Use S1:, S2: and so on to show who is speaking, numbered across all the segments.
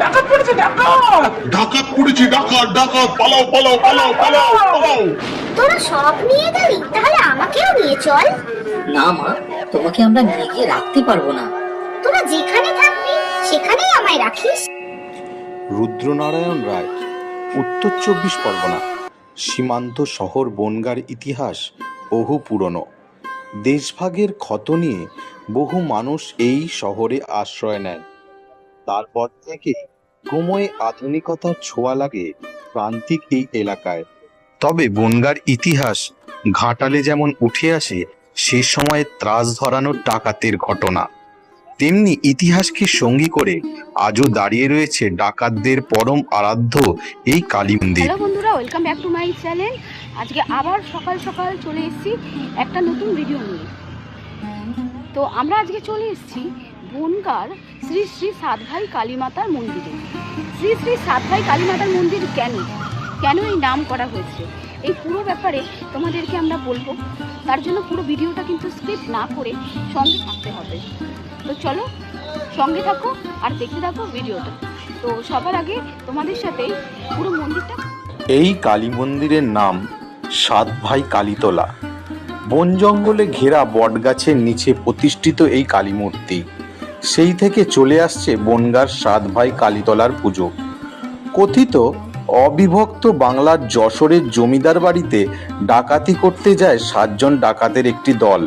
S1: ডাকাত পড়েছে ডাকাত।
S2: ডাকাত পড়েছি ডাকাত ডাকাত পালাও পালাও পালাও পালাও পালাও।
S3: তোরা সব নিয়ে গেলি তাহলে আমাকেও নিয়ে চল।
S4: না মা তোমাকে আমরা নিয়ে গিয়ে রাখতে পারব না।
S3: তোরা যেখানে থাকবি সেখানেই আমায় রাখিস।
S5: রুদ্রনারায়ণ রায় উত্তর চব্বিশ পরগনা সীমান্ত শহর বনগার ইতিহাস বহু পুরনো। দেশভাগের ক্ষত নিয়ে বহু মানুষ এই শহরে আশ্রয় নেন। তারপর থেকে ক্রমে আধুনিকতার ছোঁয়া লাগে প্রান্তিক এই এলাকায়। তবে বনগার ইতিহাস ঘাটালে যেমন উঠে আসে, সে সময়ে ত্রাস ধরানোর ডাকাতের ঘটনা। তেমনি ইতিহাসকে সঙ্গী করে আজও দাঁড়িয়ে রয়েছে ডাকাতদের পরম আরাধ্য এই কালী মন্দির।
S6: বন্ধুরা, welcome back to my channel. আজকে আবার সকাল সকাল চলে এসেছি একটা নতুন ভিডিও নিয়ে। তো আমরা আজকে চলে এসেছি বনগার শ্রী শ্রী সাতভাই কালীমাতার মন্দিরে। শ্রী শ্রী সাতভাই কালীমাতার মন্দির কেন? কেন এই নাম করা হয়েছে? এই পুরো ব্যাপারে তোমাদেরকে আমরা বলব। তার জন্য পুরো ভিডিওটা কিন্তু স্ক্রিপ্ট না করে সঙ্গে থাকতে হবে। তো চলো, সঙ্গে থাকো আর দেখতে থাকো ভিডিওটা। তো সবার আগে তোমাদের সাথে পুরো মন্দিরটা
S5: এই কালী মন্দিরের নাম সাত ভাই কালীতলা। বন জঙ্গলে ঘেরা বটগাছের নিচে প্রতিষ্ঠিত এই কালী মূর্তি। সেই থেকে চলে আসছে বনগার সাত ভাই কালীতলার পুজো। কথিত, অবিভক্ত বাংলার যশোরের জমিদার বাড়িতে ডাকাতি করতে যায় সাতজন ডাকাতের একটি দল।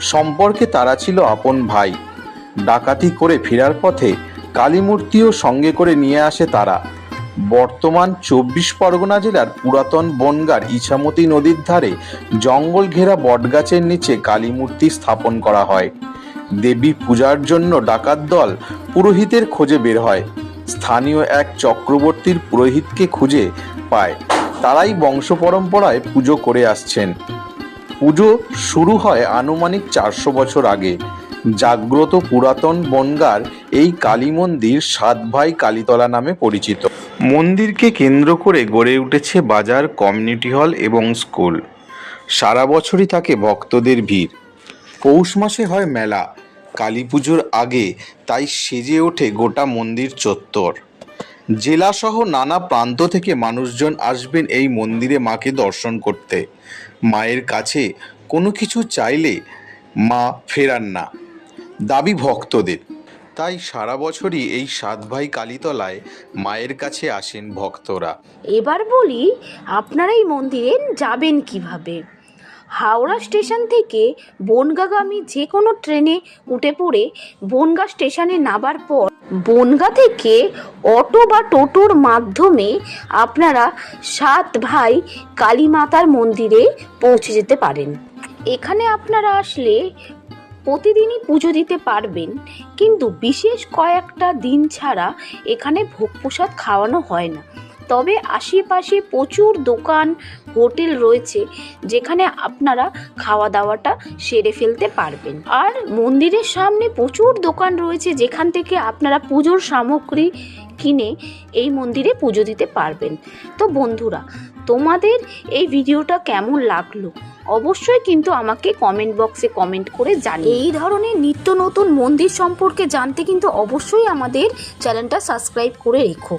S5: সম্পর্কে তারা ছিল আপন ভাই। ডাকাতি করে ফেরার পথে কালীমূর্তিও সঙ্গে করে নিয়ে আসে তারা। বর্তমান চব্বিশ পরগনা জেলার পুরাতন বনগার ইছামতি নদীর ধারে জঙ্গল ঘেরা বটগাছের নিচে কালীমূর্তি স্থাপন করা হয়। দেবী পূজার জন্য ডাকাত দল পুরোহিতের খোঁজে বের হয়। স্থানীয় এক চক্রবর্তীর পুরোহিতকে খুঁজে পায়। তারাই বংশ পরম্পরায় পুজো করে আসছেন। পুজো শুরু হয় আনুমানিক চারশো বছর আগে। জাগ্রত পুরাতন বনগার এই কালী মন্দির সাত ভাই কালীতলা নামে পরিচিত। মন্দিরকে কেন্দ্র করে গড়ে উঠেছে বাজার, কমিউনিটি হল এবং স্কুল। সারা বছরই থাকে ভক্তদের ভিড়। পৌষ মাসে হয় মেলা। কালী পুজোর আগে তাই সেজে ওঠে গোটা মন্দির চত্বর। জেলাসহ নানা প্রান্ত থেকে মানুষজন আসবেন এই মন্দিরে মাকে দর্শন করতে। মায়ের কাছে কোনো কিছু চাইলে মা ফেরান না, দাবি ভক্তদের। তাই সারা বছরই এই সাত ভাই কালীতলায় মায়ের কাছে আসেন ভক্তরা।
S6: এবার বলি, আপনারা এই মন্দিরে যাবেন কীভাবে? হাওড়া স্টেশন থেকে বনগাগামী যে কোনো ট্রেনে উঠে পড়ে বনগা স্টেশনে নামার পর বনগা থেকে অটো বা টোটোর মাধ্যমে আপনারা সাত ভাই কালীমাতার মন্দিরে পৌঁছে যেতে পারেন। এখানে আপনারা আসলে প্রতিদিনই পুজো দিতে পারবেন, কিন্তু বিশেষ কয়েকটা দিন ছাড়া এখানে ভোগ প্রসাদ খাওয়ানো হয় না। তবে আশেপাশে প্রচুর দোকান, হোটেল রয়েছে যেখানে আপনারা খাওয়া দাওয়াটা সেরে ফেলতে পারবেন। আর মন্দিরের সামনে প্রচুর দোকান রয়েছে যেখান থেকে আপনারা পুজোর সামগ্রী কিনে এই মন্দিরে পুজো দিতে পারবেন। তো বন্ধুরা, তোমাদের এই ভিডিওটা কেমন লাগল? অবশ্যই কিন্তু আমাকে কমেন্ট বক্সে কমেন্ট করে জানি এই ধরনের নিত্য নতুন মন্দির সম্পর্কে জানতে কিন্তু অবশ্যই আমাদের চ্যানেলটা সাবস্ক্রাইব করে রেখো।